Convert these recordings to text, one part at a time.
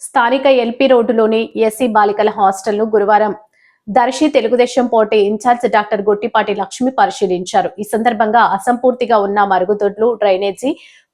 స్థానిక ఎల్పీ రోడ్డులోని ఎస్సీ బాలికల హాస్టల్ను గురువారం దర్శి తెలుగుదేశం పోటీ ఇన్ఛార్జ్ డాక్టర్ గొట్టిపాటి లక్ష్మి పరిశీలించారు. ఈ సందర్భంగా అసంపూర్తిగా ఉన్న మరుగుదొడ్లు డ్రైనేజీ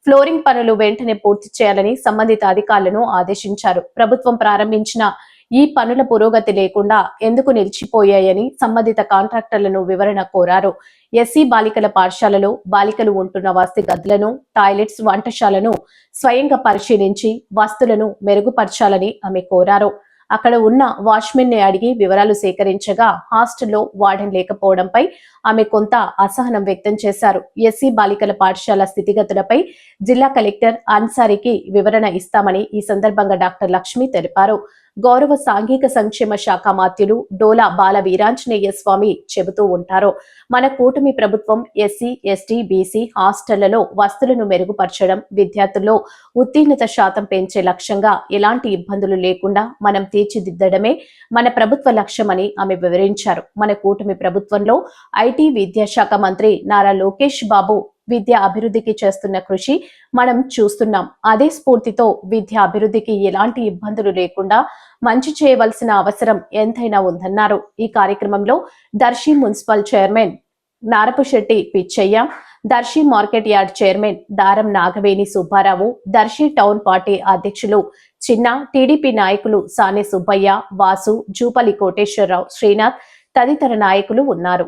ఫ్లోరింగ్ పనులు వెంటనే పూర్తి చేయాలని సంబంధిత అధికారులను ఆదేశించారు. ప్రభుత్వం ప్రారంభించిన ఈ పనుల పురోగతి లేకుండా ఎందుకు నిలిచిపోయాయని సంబంధిత కాంట్రాక్టర్లను వివరణ కోరారు. ఎస్సీ బాలికల పాఠశాలలో బాలికలు ఉంటున్న వసతి గదులను టాయిలెట్స్ వంటశాలను స్వయంగా పరిశీలించి వస్తులను మెరుగుపరచాలని ఆమె కోరారు. అక్కడ ఉన్న వాచ్మెన్ని అడిగి వివరాలు సేకరించగా హాస్టల్లో వార్డెన్ లేకపోవడంపై ఆమె కొంత అసహనం వ్యక్తం చేశారు. ఎస్సీ బాలికల పాఠశాల స్థితిగతులపై జిల్లా కలెక్టర్ అన్సారికి వివరణ ఇస్తామని ఈ సందర్భంగా డాక్టర్ లక్ష్మి తెలిపారు. గౌరవ సాంఘిక సంక్షేమ శాఖ మాత్యులు డోలా బాల వీరాంజనేయ స్వామి చెబుతూ ఉంటారు. మన కూటమి ప్రభుత్వం ఎస్సీ ఎస్టీ బీసీ హాస్టళ్ళలో వస్తువులను మెరుగుపరచడం విద్యార్థుల్లో ఉత్తీర్ణత శాతం పెంచే లక్ష్యంగా ఎలాంటి ఇబ్బందులు లేకుండా మనం తీర్చిదిద్దడమే మన ప్రభుత్వ లక్ష్యమని ఆమె వివరించారు. మన కూటమి ప్రభుత్వంలో ఐటీ విద్యాశాఖ మంత్రి నారా లోకేష్ బాబు విద్య అభివృద్ధికి చేస్తున్న కృషి మనం చూస్తున్నాం. అదే స్ఫూర్తితో విద్య అభివృద్ధికి ఎలాంటి ఇబ్బందులు లేకుండా మంచి చేయవలసిన అవసరం ఎంతైనా ఉందన్నారు. ఈ కార్యక్రమంలో Darsi municipal chairman Narapusetti Pichaiah Darsi market yard chairman Daram Nagaveni Subbarao Darsi town party అధ్యక్షులు చిన్న టీడీపీ నాయకులు సానే సుబ్బయ్య వాసు జూపల్లి కోటేశ్వరరావు శ్రీనాథ్ తదితర నాయకులు ఉన్నారు.